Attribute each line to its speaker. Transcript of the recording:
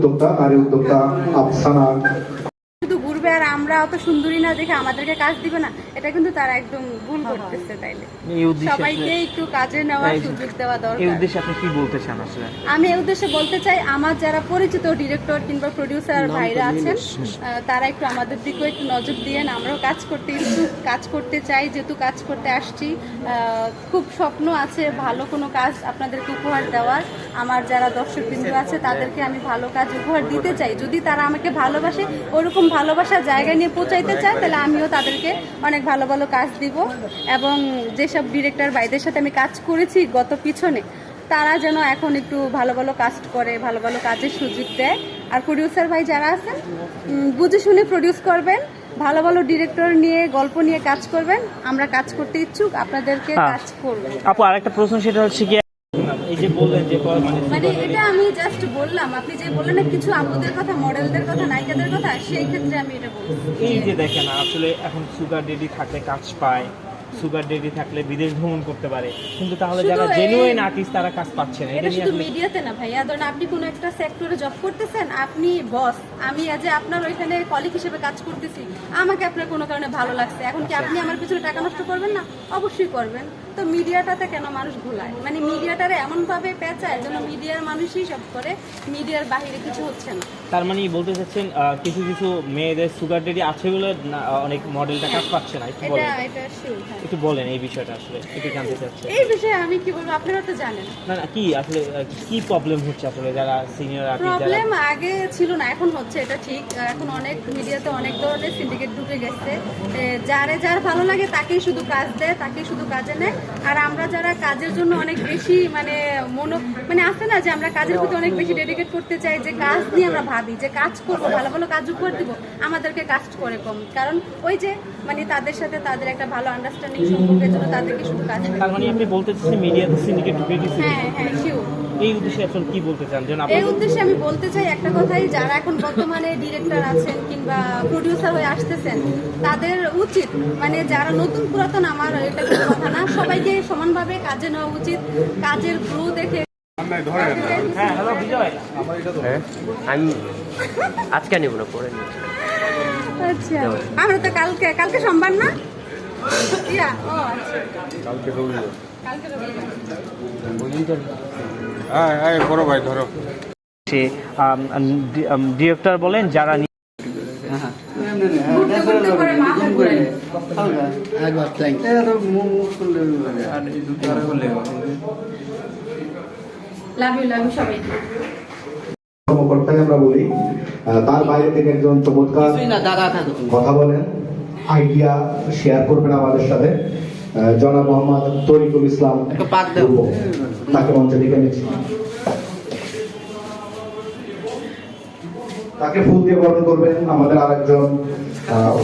Speaker 1: উদ্যোক্তা নারী উদ্যোক্তা আফসানা
Speaker 2: আর আমরা অত সুন্দরী না দেখে আমাদেরকে কাজ দিবে না এটা কিন্তু তারা একদম ভুল করতেছে তাইলে। সবাইকে একটু কাজে নেওয়ার সুযোগ দেওয়া দরকার।
Speaker 3: এই উদ্দেশ্যে আপনি কি বলতে চান আসলে?
Speaker 2: আমি এই উদ্দেশ্যে বলতে চাই আমার যারা পরিচিত ডিরেক্টর কিংবা প্রডিউসার ভাইরা আছেন তারা একটু আমাদের দিকেও একটু নজর দিয়েন আমরাও কাজ করতে ইচ্ছুক কাজ করতে চাই যেহেতু কাজ করতে আসছি। খুব স্বপ্ন আছে ভালো কোনো কাজ আপনাদেরকে উপহার দেওয়ার। আমার যারা দর্শক বিন্দু আছে তাদেরকে আমি ভালো কাজ উপহার দিতে চাই। যদি তারা আমাকে ভালোবাসে ওরকম ভালোবাসার জায়গা নিয়ে পৌঁছাইতে চায় তাহলে আমিও তাদেরকে অনেক ভালো ভালো কাজ দিব। এবং যেসব ডিরেক্টর ভাইদের সাথে আমি কাজ করেছি গত পিছনে তারা যেন এখন একটু ভালো ভালো কাজ করে ভালো ভালো কাজের সুযোগ দেয়। আর প্রডিউসার ভাই যারা আছেন বুঝে শুনে প্রডিউস করবেন ভালো ভালো ডিরেক্টর নিয়ে গল্প নিয়ে কাজ করবেন। আমরা কাজ করতে ইচ্ছুক আপনাদেরকে
Speaker 3: হ্যাঁ।
Speaker 2: কাজ করব।
Speaker 3: আপু আরেকটা প্রশ্ন সেটা হচ্ছে কি যে বললেন যে মানে
Speaker 2: মানে এটা আমি জাস্ট বললাম আপনি যে বললেন না কিছু আপুদের কথা মডেলদের কথা নায়িকাদের কথা সেই ক্ষেত্রে আমি এটা বলছি।
Speaker 3: এই যে দেখেন আসলে এখন সুগার ডেডি থাকলে কাজ পায় সুগার ডেডি থাকলে বিদেশ ভ্রমণ করতে পারে কিন্তু তাহলে যারা জেনুইন আর্টিস্ট তারা কাজ পাচ্ছে না এটা
Speaker 2: এটা শুধু মিডিয়াতে না ভাইয়া। ধরেন আপনি কোনো একটা সেক্টরে জব করতেছেন আপনি বস আমি আজ আপনার ওইখানে কলিগ হিসেবে কাজ করতেছি আমাকে আপনার কোনো কারণে ভালো লাগছে এখন কি আপনি আমার পিছনে টাকা নষ্ট করবেন না? অবশ্যই করবেন। তো মিডিয়াটাতে কেন মানুষ ভুলায় মানে মিডিয়াটারে এমন ভাবে পেঁচায় যেন মিডিয়ার মানুষই সব করে মিডিয়ার বাইরে কিছু হচ্ছে না।
Speaker 3: তার মানে বলতে চাচ্ছেন কিছু কিছু মেয়েদের সুগার ডেডি আছে বলে অনেক মডেলটা কাজ পাচ্ছে না একটু বলেন।
Speaker 2: হ্যাঁ।
Speaker 3: একটু বলেন এই বিষয়টা আসলে একটু জানতে চাচ্ছি।
Speaker 2: এই বিষয়ে আমি কি বলব আপনারা তো জানেন।
Speaker 3: না না কি আসলে কি প্রবলেম হচ্ছে আসলে যারা সিনিয়র আর্টিস্ট
Speaker 2: প্রবলেম আগে ছিল না এখন হচ্ছে এটা ঠিক। এখন অনেক মিডিয়াতে অনেক ধরনের সিন্ডিকেট ঢুকে গেছে। যারে যার ভালো লাগে তাকেই শুধু কাজ দেয় তাকেই শুধু কাজে নেয়। আর আমরা যারা কাজের জন্য অনেক বেশি মানে মনো মানে আছে না যে আমরা কাজের প্রতি অনেক বেশি ডেডিকেট করতে চাই যে কাজ নিয়ে আমরা ভাবি যে কাজ করব ভালো ভালো কাজ উপহার দিব আমাদেরকে কাজ করে কম। কারণ ওই যে মানে তাদের সাথে তাদের একটা ভালো আন্ডারস্ট্যান্ডিং সম্পর্কের জন্য তাদেরকে শুধু কাজ
Speaker 3: তার মানে আপনি বলতে চাচ্ছেন মিডিয়াতে সিন্ডিকেট
Speaker 2: হ্যাঁ হ্যাঁ শিওর
Speaker 3: এই উদ্দেশ্যে আসলে কি বলতে চান? যেন
Speaker 2: এই উদ্দেশ্যে আমি বলতে চাই একটা কথাই যারা এখন বর্তমানে ডিরেক্টর আছেন কিংবা প্রডিউসার হয়ে আসতেছেন তাদের উচিত মানে যারা নতুন পুরাতন আমার এটা কোনো কথা না সবাইকে সমানভাবে কাজে নেওয়া উচিত কাজের গ্রো দেখে
Speaker 3: হ্যাঁ হ্যালো বিজয়
Speaker 4: হ্যাঁ আমি আজকে নেব না পরে
Speaker 2: আচ্ছা আমরা তো কালকে কালকে সোমবার না? ইয়া ও আচ্ছা। কালকে রবিবার।
Speaker 5: বড় ভাই ধরো।
Speaker 3: সে ডিরেক্টর বলেন যারা নি-
Speaker 2: ঘুরতে ঘুরতে করে মাথা ঘুরে লাভ ইউ লাভ ইউ সবাইকে
Speaker 1: কর্মকর্তাকে আমরা বলি তার বাইরে থেকে একজন চমৎকার কথা বলেন আইডিয়া শেয়ার করবেন আমাদের সাথে। জনাব মোহাম্মদ তরিকুল ইসলাম তাকে মঞ্চে ডেকে নিচ্ছি। তাকে ফুল দিয়ে বরণ করবেন আমাদের আরেকজন আহ,